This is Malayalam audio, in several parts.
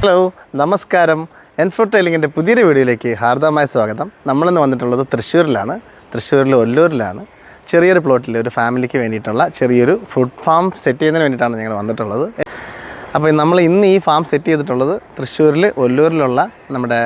ഹലോ നമസ്കാരം. എൻഫോർട്ടൈലിങ്ങിന്റെ പുതിയൊരു വീഡിയോയിലേക്ക് ഹാർദമായ സ്വാഗതം. നമ്മളിന്ന് വന്നിട്ടുള്ളത് തൃശ്ശൂരിലാണ്. തൃശ്ശൂരിൽ ഒല്ലൂരിലാണ്. ചെറിയൊരു പ്ലോട്ടിൽ ഒരു ഫാമിലിക്ക് വേണ്ടിയിട്ടുള്ള ചെറിയൊരു ഫ്രൂട്ട് ഫാം സെറ്റ് ചെയ്യുന്നതിന് വേണ്ടിയിട്ടാണ് ഞങ്ങൾ വന്നിട്ടുള്ളത്. അപ്പോൾ നമ്മൾ ഇന്ന് ഈ ഫാം സെറ്റ് ചെയ്തിട്ടുള്ളത് തൃശ്ശൂരിൽ ഒല്ലൂരിലുള്ള നമ്മുടെ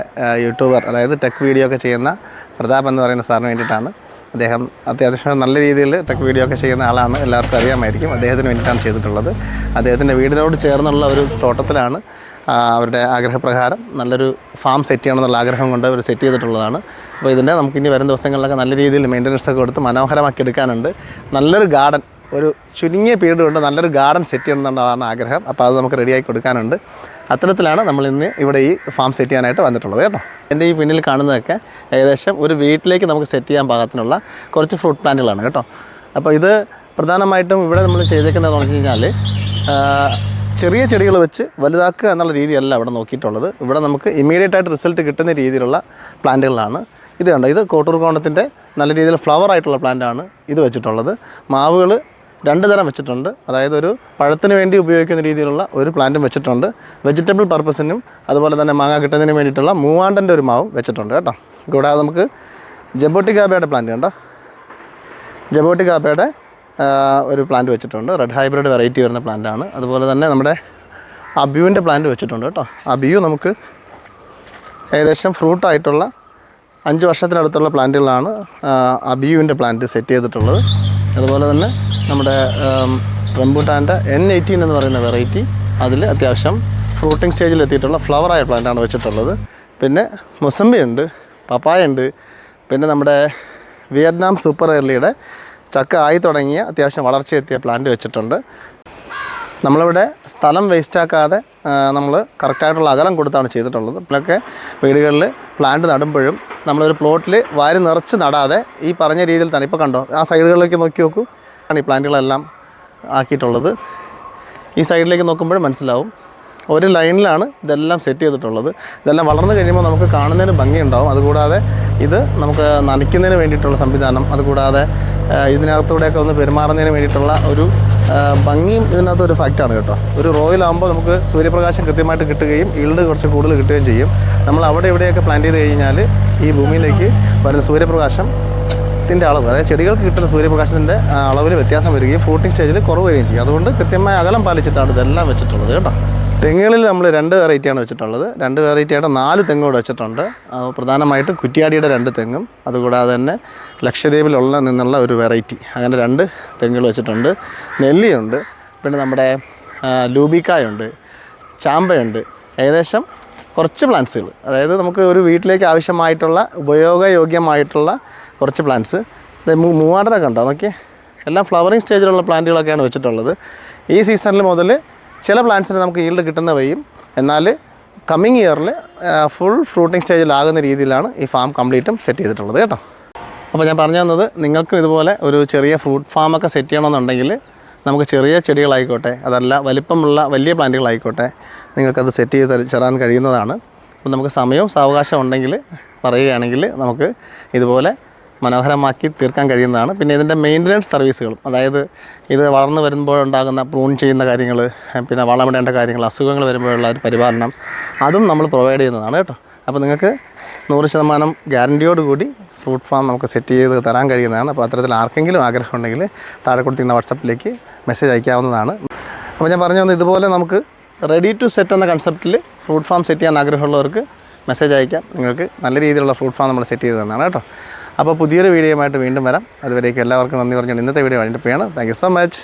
യൂട്യൂബർ അതായത് ടെക് വീഡിയോ ഒക്കെ ചെയ്യുന്ന പ്രതാപ് എന്ന് പറയുന്ന സാറിന് വേണ്ടിയിട്ടാണ്. അദ്ദേഹം അത്യാവശ്യം നല്ല രീതിയിൽ ടെക് വീഡിയോ ഒക്കെ ചെയ്യുന്ന ആളാണ്. എല്ലാവർക്കും അറിയാമായിരിക്കും. അദ്ദേഹത്തിന് വേണ്ടിയിട്ടാണ് ചെയ്തിട്ടുള്ളത്. അദ്ദേഹത്തിന്റെ വീടിനോട് ചേർന്നുള്ള ഒരു തോട്ടത്തിലാണ് അവരുടെ ആഗ്രഹപ്രകാരം നല്ലൊരു ഫാം സെറ്റ് ചെയ്യണമെന്നുള്ള ആഗ്രഹം കൊണ്ട് അവർ സെറ്റ് ചെയ്തിട്ടുള്ളതാണ്. അപ്പോൾ ഇതിന്റെ നമുക്ക് ഇനി വരും ദിവസങ്ങളിലൊക്കെ നല്ല രീതിയിൽ മെയിന്റനൻസ് ഒക്കെ കൊടുത്ത് മനോഹരമാക്കി എടുക്കാനുണ്ട്. നല്ലൊരു ഗാർഡൻ ഒരു ചുരുങ്ങിയ പീരീഡ് കൊണ്ട് നല്ലൊരു ഗാർഡൻ സെറ്റ് ചെയ്യണം ചെയ്യണമെന്നുള്ളതാണ് ആഗ്രഹം. അപ്പോൾ അത് നമുക്ക് റെഡിയാക്കി കൊടുക്കാനുണ്ട്. അത്തരത്തിലാണ് നമ്മൾ ഇന്ന് ഇവിടെ ഈ ഫാം സെറ്റ് ചെയ്യാനായിട്ട് വന്നിട്ടുള്ളത് കേട്ടോ. എന്റെ ഈ പിന്നിൽ കാണുന്നതൊക്കെ ഏകദേശം ഒരു വീട്ടിലേക്ക് നമുക്ക് സെറ്റ് ചെയ്യാൻ പാകത്തിനുള്ള കുറച്ച് ഫ്രൂട്ട് പ്ലാന്റുകളാണ് കേട്ടോ. അപ്പോൾ ഇത് പ്രധാനമായിട്ടും ഇവിടെ നമ്മൾ ചെയ്തേക്കുന്നതെന്ന് പറഞ്ഞു കഴിഞ്ഞാൽ ചെറിയ ചെടികൾ വെച്ച് വലുതാക്കുക എന്നുള്ള രീതിയല്ല ഇവിടെ നോക്കിയിട്ടുള്ളത്. ഇവിടെ നമുക്ക് ഇമീഡിയറ്റ് ആയിട്ട് റിസൾട്ട് കിട്ടുന്ന രീതിയിലുള്ള പ്ലാന്റുകളാണ്. ഇത് കണ്ടോ? ഇത് കോട്ടൂർ കോണത്തിന്റെ നല്ല രീതിയിൽ ഫ്ലവർ ആയിട്ടുള്ള പ്ലാന്റാണ് ഇത് വെച്ചിട്ടുള്ളത്. മാവുകൾ രണ്ട് തരം വെച്ചിട്ടുണ്ട്. അതായത് ഒരു പഴത്തിന് വേണ്ടി ഉപയോഗിക്കുന്ന രീതിയിലുള്ള ഒരു പ്ലാന്റും വെച്ചിട്ടുണ്ട്. വെജിറ്റബിൾ പർപ്പസിനും അതുപോലെ തന്നെ മാങ്ങ കിട്ടുന്നതിന് വേണ്ടിയിട്ടുള്ള മൂവാണ്ടന്റെ ഒരു മാവും വെച്ചിട്ടുണ്ട് കേട്ടോ. കൂടാതെ നമുക്ക് ജബോട്ടിക്കാബയുടെ പ്ലാന്റ് കണ്ടോ? ജബോട്ടിക്കാപ്പയുടെ ഒരു പ്ലാന്റ് വെച്ചിട്ടുണ്ട്. റെഡ് ഹൈബ്രിഡ് വെറൈറ്റി വരുന്ന പ്ലാന്റാണ് അതുപോലെ തന്നെ നമ്മുടെ അബ്യുവിന്റെ പ്ലാന്റ് വെച്ചിട്ടുണ്ട് കേട്ടോ. അബിയു നമുക്ക് ഏകദേശം ഫ്രൂട്ടായിട്ടുള്ള അഞ്ച് വർഷത്തിനടുത്തുള്ള പ്ലാന്റുകളാണ് അബിയുവിന്റെ പ്ലാന്റ് സെറ്റ് ചെയ്തിട്ടുള്ളത്. അതുപോലെ തന്നെ നമ്മുടെ റംബൂട്ടാന്റെ എൻ എയ്റ്റീൻ എന്ന് പറയുന്ന വെറൈറ്റി അതിൽ അത്യാവശ്യം ഫ്രൂട്ടിങ് സ്റ്റേജിൽ എത്തിയിട്ടുള്ള ഫ്ലവറായ പ്ലാന്റാണ് വെച്ചിട്ടുള്ളത്. പിന്നെ മുസമ്പിയുണ്ട് പപ്പായ ഉണ്ട്. പിന്നെ നമ്മുടെ വിയറ്റ്നാം സൂപ്പർ എർലിയുടെ ചക്ക ആയി തുടങ്ങിയ അത്യാവശ്യം വളർച്ചയെത്തിയ പ്ലാന്റ് വെച്ചിട്ടുണ്ട്. നമ്മളിവിടെ സ്ഥലം വേസ്റ്റാക്കാതെ നമ്മൾ കറക്റ്റായിട്ടുള്ള അകലം കൊടുത്താണ് ചെയ്തിട്ടുള്ളത്. ഇപ്പോഴൊക്കെ വീടുകളിൽ പ്ലാന്റ് നടുമ്പോഴും നമ്മളൊരു പ്ലോട്ടിൽ വാരി നിറച്ച് നടാതെ ഈ പറഞ്ഞ രീതിയിൽ തന്നെ ഇപ്പോൾ കണ്ടോ ആ സൈഡുകളിലേക്ക് നോക്കി നോക്കൂ. ആണ് ഈ പ്ലാന്റുകളെല്ലാം ആക്കിയിട്ടുള്ളത്. ഈ സൈഡിലേക്ക് നോക്കുമ്പോഴും മനസ്സിലാവും. ഒരു ലൈനിലാണ് ഇതെല്ലാം സെറ്റ് ചെയ്തിട്ടുള്ളത്. ഇതെല്ലാം വളർന്നു കഴിയുമ്പോൾ നമുക്ക് കാണുന്നതിന് ഭംഗിയുണ്ടാവും. അതുകൂടാതെ ഇത് നമുക്ക് നനയ്ക്കുന്നതിന് വേണ്ടിയിട്ടുള്ള സംവിധാനം അതുകൂടാതെ ഇതിനകത്തൂടെയൊക്കെ ഒന്ന് പെരുമാറുന്നതിന് വേണ്ടിയിട്ടുള്ള ഒരു ഭംഗിയും ഇതിനകത്ത് ഒരു ഫാക്റ്റാണ് കേട്ടോ. ഒരു റോയിലാകുമ്പോൾ നമുക്ക് സൂര്യപ്രകാശം കൃത്യമായിട്ട് കിട്ടുകയും ഈൾഡ് കുറച്ച് കൂടുതൽ കിട്ടുകയും ചെയ്യും. നമ്മൾ അവിടെ ഇവിടെയൊക്കെ പ്ലാന്റ് ചെയ്ത് കഴിഞ്ഞാൽ ഈ ഭൂമിയിലേക്ക് വരുന്ന സൂര്യപ്രകാശം ത്തിന്റെ അളവ് അതായത് ചെടികൾക്ക് കിട്ടുന്ന സൂര്യപ്രകാശത്തിന്റെ അളവിൽ വ്യത്യാസം വരികയും ഫ്രൂട്ടിംഗ് സ്റ്റേജിൽ കുറവ് വരികയും ചെയ്യും. അതുകൊണ്ട് കൃത്യമായ അകലം പാലിച്ചിട്ടാണ് ഇതെല്ലാം വെച്ചിട്ടുള്ളത് കേട്ടോ. തെങ്ങുകളിൽ നമ്മൾ രണ്ട് വെറൈറ്റിയാണ് വെച്ചിട്ടുള്ളത്. രണ്ട് വെറൈറ്റിയായിട്ട് നാല് തെങ്ങ് ഇവിടെ വെച്ചിട്ടുണ്ട്. പ്രധാനമായിട്ടും കുറ്റിയാടിയുടെ രണ്ട് തെങ്ങും അതുകൂടാതെ തന്നെ ലക്ഷദ്വീപിലുള്ള നിന്നുള്ള ഒരു വെറൈറ്റി അങ്ങനെ രണ്ട് തെങ്ങുകൾ വെച്ചിട്ടുണ്ട്. നെല്ലിയുണ്ട് പിന്നെ നമ്മുടെ ലൂബിക്കായുണ്ട് ചാമ്പയുണ്ട് ഏകദേശം കുറച്ച് പ്ലാന്റ്സുകൾ അതായത് നമുക്ക് ഒരു വീട്ടിലേക്ക് ആവശ്യമായിട്ടുള്ള ഉപയോഗയോഗ്യമായിട്ടുള്ള കുറച്ച് പ്ലാന്റ്സ് മൂവാണ്ടനൊക്കെ ഉണ്ടോ നോക്കിയേ. എല്ലാം ഫ്ലവറിങ് സ്റ്റേജിലുള്ള പ്ലാന്റുകളൊക്കെയാണ് വെച്ചിട്ടുള്ളത്. ഈ സീസണിൽ മുതൽ ചില പ്ലാന്റ്സിന് നമുക്ക് ഈൽഡ് കിട്ടുന്ന വഴിയും എന്നാൽ കമ്മിങ് ഇയറിൽ ഫുൾ ഫ്രൂട്ടിംഗ് സ്റ്റേജിലാകുന്ന രീതിയിലാണ് ഈ ഫാം കംപ്ലീറ്റും സെറ്റ് ചെയ്തിട്ടുള്ളത് കേട്ടോ. അപ്പോൾ ഞാൻ പറഞ്ഞു തന്നത് നിങ്ങൾക്കും ഇതുപോലെ ഒരു ചെറിയ ഫ്രൂട്ട് ഫാമൊക്കെ സെറ്റ് ചെയ്യണമെന്നുണ്ടെങ്കിൽ നമുക്ക് ചെറിയ ചെടികളായിക്കോട്ടെ അതല്ല വലിപ്പമുള്ള വലിയ പ്ലാന്റുകളായിക്കോട്ടെ നിങ്ങൾക്കത് സെറ്റ് ചെയ്ത് തരാൻ കഴിയുന്നതാണ്. അപ്പോൾ നമുക്ക് സമയവും സാവകാശം ഉണ്ടെങ്കിൽ പറയുകയാണെങ്കിൽ നമുക്ക് ഇതുപോലെ മനോഹരമാക്കി തീർക്കാൻ കഴിയുന്നതാണ്. പിന്നെ ഇതിന്റെ മെയിന്റനൻസ് സർവീസുകളും അതായത് ഇത് വളർന്നു വരുമ്പോഴുണ്ടാകുന്ന പ്രൂൺ ചെയ്യുന്ന കാര്യങ്ങൾ പിന്നെ വളമിടേണ്ട കാര്യങ്ങൾ അസുഖങ്ങൾ വരുമ്പോഴുള്ള ഒരു പരിപാലനം അതും നമ്മൾ പ്രൊവൈഡ് ചെയ്യുന്നതാണ് കേട്ടോ. അപ്പോൾ നിങ്ങൾക്ക് നൂറ് ശതമാനം ഗ്യാരണ്ടിയോട് കൂടി ഫ്രൂട്ട് ഫാം നമുക്ക് സെറ്റ് ചെയ്ത് തരാൻ കഴിയുന്നതാണ്. അപ്പോൾ അത്തരത്തിൽ ആർക്കെങ്കിലും ആഗ്രഹം ഉണ്ടെങ്കിൽ താഴെ കൊടുത്തിരുന്ന വാട്സപ്പിലേക്ക് മെസ്സേജ് അയക്കാവുന്നതാണ്. അപ്പോൾ ഞാൻ പറഞ്ഞു വന്നത് ഇതുപോലെ നമുക്ക് റെഡി ടു സെറ്റ് എന്ന കൺസെപ്റ്റിൽ ഫ്രൂട്ട് ഫാം സെറ്റ് ചെയ്യാൻ ആഗ്രഹമുള്ളവർക്ക് മെസ്സേജ് അയക്കാം. നിങ്ങൾക്ക് നല്ല രീതിയിലുള്ള ഫ്രൂട്ട് ഫാം നമ്മൾ സെറ്റ് ചെയ്ത് തന്നതാണ് കേട്ടോ. അപ്പോൾ പുതിയൊരു വീഡിയോയുമായിട്ട് വീണ്ടും വരാം. അതുവരേക്കും എല്ലാവർക്കും നന്ദി പറഞ്ഞുകൊണ്ട് ഇന്നത്തെ വീഡിയോ വേണ്ടിയിട്ട് പോയാണ് താങ്ക് സോ മച്ച്